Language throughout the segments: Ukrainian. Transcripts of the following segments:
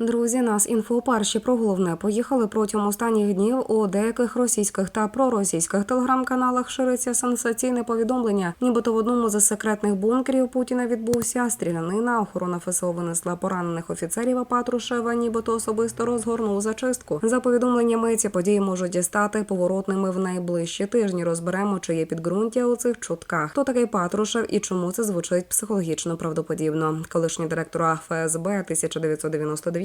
Друзі, нас інфоперші про головне поїхали протягом останніх днів у деяких російських та проросійських телеграм-каналах шириться сенсаційне повідомлення. Нібито в одному з секретних бункерів Путіна відбувся стрілянина. Охорона ФСО винесла поранених офіцерів. А Патрушева нібито особисто розгорнув зачистку. За повідомленнями, ці події можуть стати поворотними в найближчі тижні. Розберемо, чи є підґрунтя у цих чутках. Хто такий Патрушев і чому це звучить психологічно правдоподібно. Колишній директор ФСБ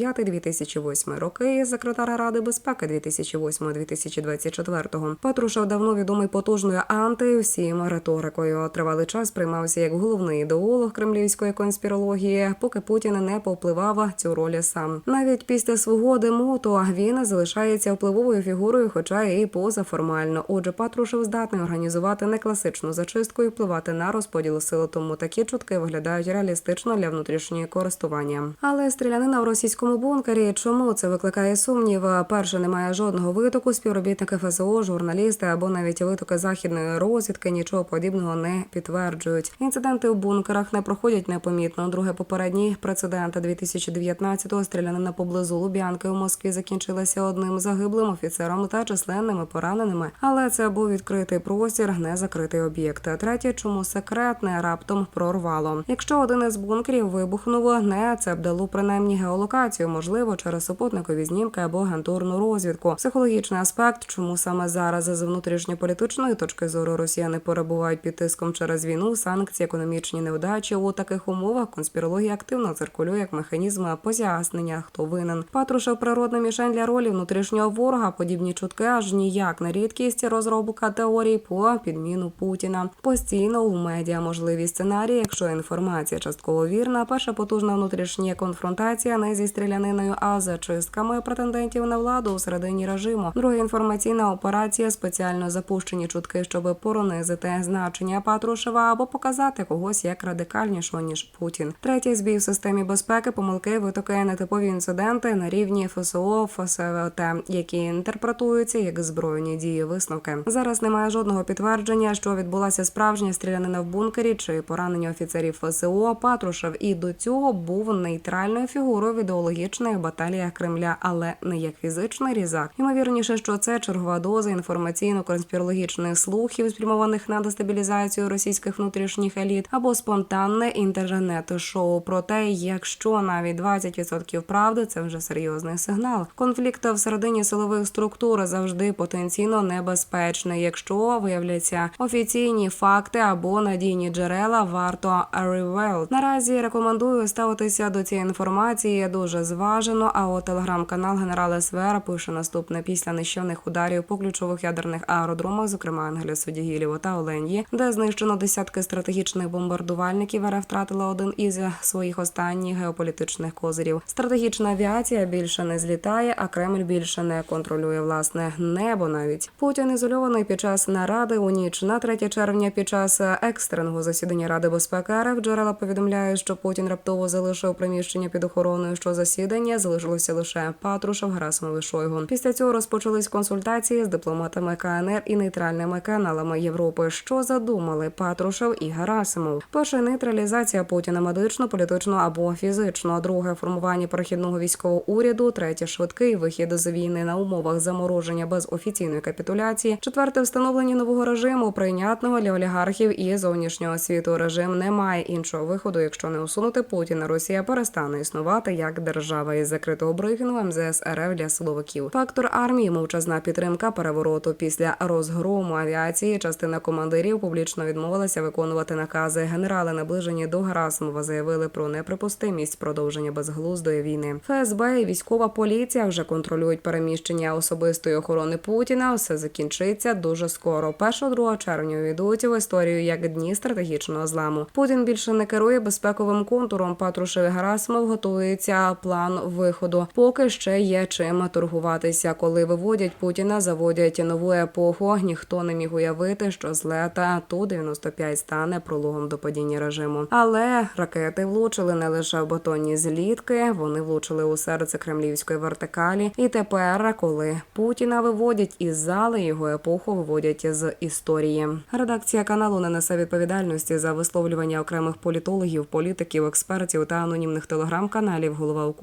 1999-2008 роки, секретар Ради безпеки 2008-2024. Патрушев давно відомий потужною анти риторикою. Тривалий час приймався як головний ідеолог кремлівської конспірології, поки Путін не повпливав цю роль сам. Навіть після свого демото він залишається впливовою фігурою, хоча і позаформально. Отже, Патрушев здатний організувати некласичну зачистку і впливати на розподіл сил. Тому такі чутки виглядають реалістично для внутрішнього користування. Але стрілянина в російському бункері. Чому це викликає сумнів? Перше, немає жодного витоку. Співробітники ФСО, журналісти або навіть витоки західної розвідки нічого подібного не підтверджують. Інциденти в бункерах не проходять непомітно. Друге, попередній прецедент 2019-го стрілянина поблизу Луб'янки у Москві закінчилася одним загиблим офіцером та численними пораненими. Але це був відкритий простір, не закритий об'єкт. Третє, чому секретне раптом прорвало. Якщо один із бункерів вибухнув, не це б дало принаймні геолокацію, можливо, через супутникові знімки або агентурну розвідку. Психологічний аспект, чому саме зараз з внутрішньополітичної точки зору росіяни перебувають під тиском через війну, санкції, економічні невдачі у таких умовах. Конспірологія активно циркулює як механізм пояснення, хто винен. Патрушев природна мішень для ролі внутрішнього ворога. Подібні чутки аж ніяк не рідкість розробка теорій по підміну Путіна. Постійно у медіа можливі сценарії, якщо інформація частково вірна. Перша потужна внутрішня конфронтація не зі стріляниною, а з чистками претендентів на владу у середині режиму. Друга інформаційна операція спеціально запущені чутки, щоб поронизити значення Патрушева або показати когось як радикальнішого ніж Путін. Третій збій в системі безпеки, помилки, витоки, нетипові інциденти на рівні ФСО, ФСВТ, які інтерпретуються як збройні дії. Висновки зараз немає жодного підтвердження, що відбулася справжня стрілянина в бункері чи поранення офіцерів ФСО. Патрушев і до цього був нейтральною фігурою в ідеологічних баталіях Кремля, але не як фізичний різак. Ймовірніше, що це чергова доза інформаційно-конспірологічних слухів, спрямованих на дестабілізацію російських внутрішніх еліт, або спонтанне інтернет-шоу. Проте, якщо навіть 20% правди, це вже серйозний сигнал. Конфлікт всередині силових структур завжди потенційно небезпечний. Якщо виявляться офіційні факти або надійні джерела, варто ревел. Наразі рекомендую ставитися до цієї інформації дуже зважено. А от телеграм-канал Генерал СВР пише наступне після нищівних ударів по ключових ядерних аеродромах, зокрема Ангеля Судігілєво та Оленії, де знищено десятки стратегічних бомбардувальників. РФ втратила один із своїх останніх геополітичних козирів. Стратегічна авіація більше не злітає, а Кремль більше не контролює власне небо. Навіть Путін ізольований під час наради у ніч на 3 червня. Під час екстреного засідання Ради безпеки РФ джерела повідомляють, що Путін раптово залишив приміщення під охороною. Що засідання залишилося лише Патрушев, Герасимов і Шойгу. Після цього розпочались консультації з дипломатами КНР і нейтральними каналами Європи. Що задумали Патрушев і Герасимов? Перше нейтралізація Путіна медично, політично або фізично. Друге формування перехідного військового уряду. Третє швидкий вихід з війни на умовах замороження без офіційної капітуляції. Четверте встановлення нового режиму, прийнятного для олігархів і зовнішнього світу. Режим не має іншого виходу, якщо не усунути Путіна. Росія перестане існувати як держава із закритого брифінгу МЗС РФ для силовиків. Фактор армії, мовчазна підтримка перевороту після розгрому авіації. Частина командирів публічно відмовилася виконувати накази. Генерали, наближені до Герасимова, заявили про неприпустимість продовження безглуздої війни. ФСБ і військова поліція вже контролюють переміщення особистої охорони Путіна. Все закінчиться дуже скоро. 1-2 червня увійдуть в історію як дні стратегічного зламу. Путін більше не керує безпековим контуром. Патрушев Герасимов готується план виходу. Поки ще є чим торгуватися. Коли виводять Путіна, заводять нову епоху. Ніхто не міг уявити, що з лета ту 95 стане прологом до падіння режиму. Але ракети влучили не лише в бетонні злітки, вони влучили у серце кремлівської вертикалі. І тепер, коли Путіна виводять із зали, його епоху виводять з історії. Редакція каналу не несе відповідальності за висловлювання окремих політологів, політиків, експертів та анонімних телеграм-каналів. Голова УКУ